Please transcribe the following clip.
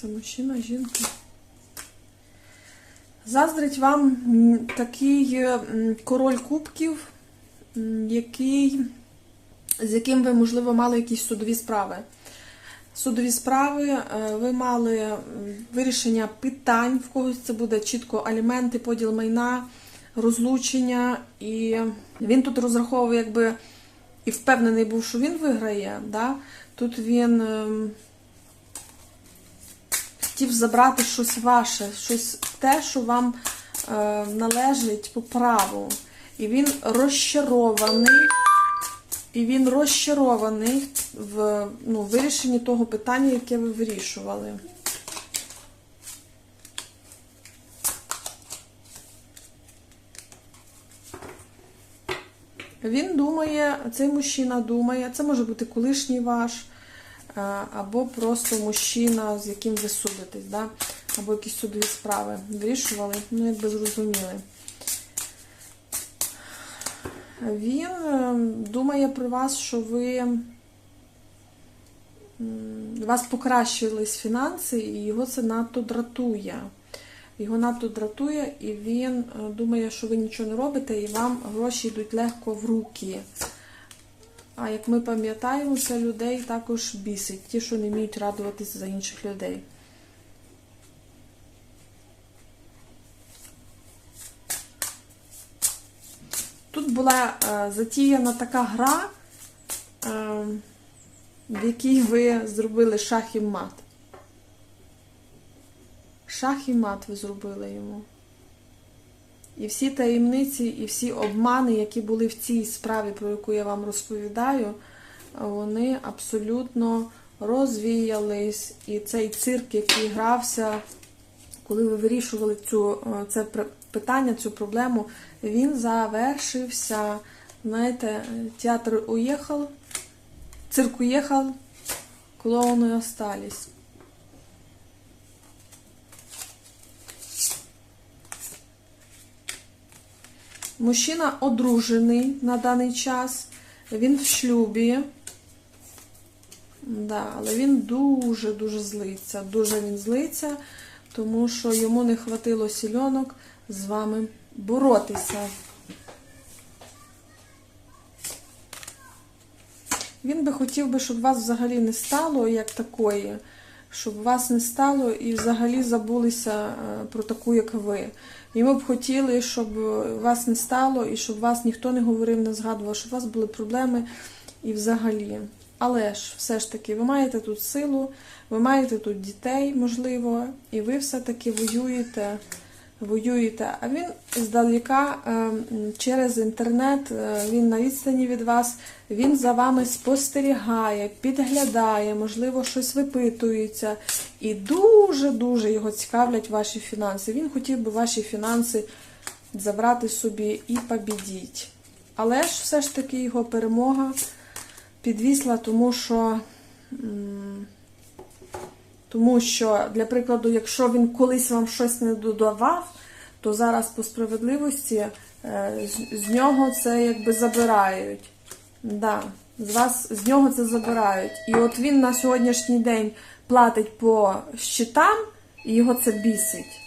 Це мужчина, жінка. Заздрить вам такий король кубків, який, з яким ви, можливо, мали якісь судові справи. Судові справи, е, ви мали вирішення питань, в когось це буде чітко аліменти, поділ майна, розлучення. І він тут розраховував, якби і впевнений був, що він виграє. Да? Тут він ем, хотів забрати щось ваше, щось те, що вам е, належить по праву. І він розчарований. І він розчарований в ну, вирішенні того питання, яке ви вирішували. Він думає, цей мужчина думає, це може бути колишній ваш, або просто мужчина, з яким ви судитесь, да? або якісь судові справи вирішували, ну, якби зрозуміли. Він е, думає про вас, що ви у вас покращились фінанси, і його це надто дратує. Його надто дратує, і він е, думає, що ви нічого не робите, і вам гроші йдуть легко в руки. А як ми пам'ятаємо, це людей також бісить, ті, що не вміють радуватися за інших людей. Тут була е, затіяна така гра, е, в якій ви зробили шах і мат. Шах і мат ви зробили йому. І всі таємниці, і всі обмани, які були в цій справі, про яку я вам розповідаю, вони абсолютно розвіялись. І цей цирк, який грався, коли ви вирішували цю, це питання, цю проблему, він завершився. Знаєте, театр уїхав, цирк уїхав, клоуни остались. Мужчина одружений на даний час, він в шлюбі. Да, але він дуже-дуже злиться. Дуже він злиться, тому що йому не хватило сільонок з вами боротися. Він би хотів би, щоб вас взагалі не стало як такої, щоб вас не стало і взагалі забулися е, про таку, як ви. І ми б хотіли, щоб вас не стало, і щоб вас ніхто не говорив, не згадував, щоб у вас були проблеми і взагалі. Але ж все ж таки, ви маєте тут силу, ви маєте тут дітей, можливо, і ви все-таки воюєте. Воюєте, а він здалека е, через інтернет, е, він на відстані від вас, він за вами спостерігає, підглядає, можливо, щось випитується. І дуже-дуже його цікавлять ваші фінанси. Він хотів би ваші фінанси забрати собі і побідіть. Але ж все ж таки його перемога підвісла, тому що. Тому що, для прикладу, якщо він колись вам щось не додавав, то зараз по справедливості е, з нього це якби забирають. Да, з вас з нього це забирають. І от він на сьогоднішній день платить по щитам, і його це бісить.